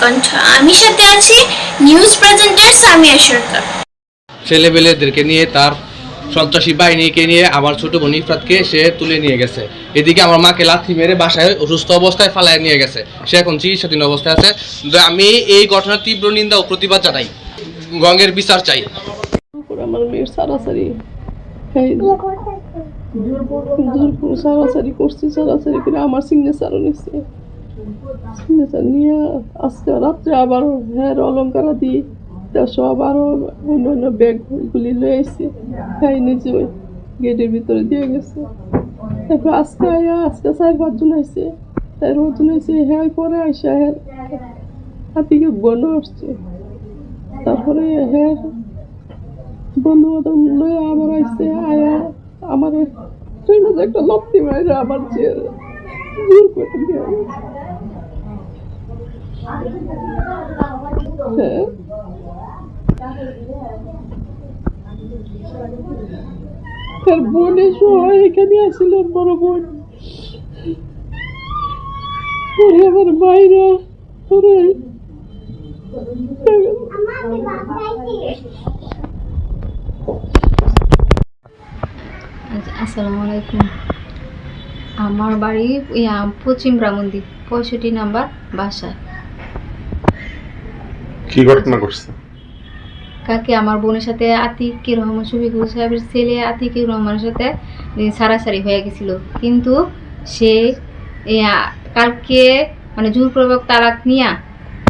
কণ্ঠ। আমি সাথে আছি নিউজ প্রেজেন্টার সামিয়া সরকার। ছেলেবেলেদেরকে নিয়ে তার সন্ত্রাসী বাহিনীকে নিয়ে আমার ছোট বোন ইফরাতকে সে তুলে নিয়ে গেছে। এদিকে আমার মাকে লাথি মেরে বাসায় অসুস্থ অবস্থায় ফালায় নিয়ে গেছে। সে এখন চিকিৎসাধীন অবস্থায় আছে। আমি এই ঘটনার তীব্র নিন্দা ও প্রতিবাদ জানাই। গঙ্গের বিচার চাই। আমার মেয়ের সারাসারি এই সারাসারি করছি সারাসারি করে আমার সিগনেচারও নিচ্ছে নিয়ে আজকে রাত্রে আবার হ্যাঁ অলঙ্কার দিই তা সব আরও অন্য অন্য ব্যাগগুলি লয়ে এসে হ্যাঁ নিজে ওই গেটের ভিতরে দিয়ে গেছে। তারপর আজকে আয়া, আজকে চার পাঁচজন আইসে। তাই পাঁচজন আইসে হ্যাঁ পরে আইসা হ্যাঁ হাতিকে বন্ধ আসছে তারপরে হ্যাঁ বন্ধু বান্ধব লয়ে আবার আইসে, আয়া, আমার একটা লপ্তি মাইরে আমার যে জোর করে দিয়ে তার বোনের সবাই এখানে আসছিল বড় বোন। আমার মাইরা ওরে। আচ্ছা, আসসালামু আলাইকুম। আমার বাড়ি পশ্চিম ব্রাহ্মণদ্বীপ পঁয়ষট্টি নাম্বার বাসায় কি ঘটনা ঘটছে? কাকে, আমার বোনের সাথে আতিকুর রহমান, শফিকুল সাহেবের ছেলে আতিকুর রহমানের সাথে সারাসারি হয়ে গেছিল। কিন্তু সে কালকে মানে জোরপূর্বক তালাক নিয়া,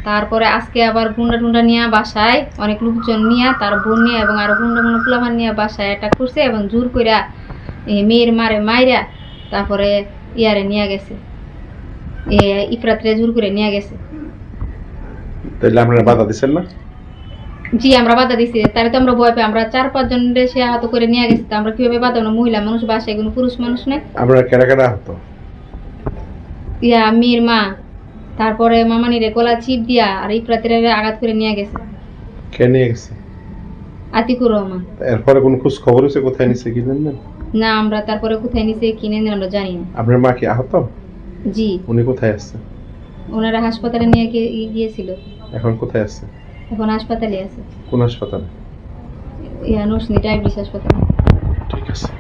তারপরে আজকে আবার গুন্ডা টুন্ডা নিয়ে বাসায় অনেক লোকজন নিয়ে, তার বোন নিয়ে এবং আরও গুন্ডা গুন্ডা ফুলামান নিয়ে বাসায় অ্যাটাক করছে এবং জোর কইরা মেয়ের মারে মাইরা তারপরে ইয়ারে নিয়ে গেছে। ইফরাতরে জোর করে নিয়ে গেছে। তাইলে আপনারা বাধা দিচ্ছেন না? জি আমরা বাধা দিছি। তারে তো আমরা ভয় পাই আমরা চার পাঁচজন সে আহত করে নিয়ে গেছি। তো আমরা কীভাবে বাধা না মহিলা মানুষ বাসায় কোনো পুরুষ মানুষ নেই? আপনারা কেডা কেডা হতো ইয়া মেয়ের মা তারপরে মামানিরে গলা চিপ দিয়া আর ইফরাতের আঘাত করে নিয়ে গেছে। কে নিয়ে গেছে? আতিকুর রহমান। এরপরে কোন খোঁজ খবর হয়েছে? কোথায় নিচ্ছে কি জানেন? না আমরা তারপরে কোথায় নিচে কিনে আমরা জানি না। আপনার মা কি আহত? জি। উনি কোথায় আসছে ওনারা হাসপাতালে নিয়ে গিয়ে- গিয়েছিল। এখন কোথায় আছে? এখন হাসপাতালে আছে। কোন হাসপাতালে? ইয়ানোস নিটাই বিশ্বাস হাসপাতালে। ঠিক আছে।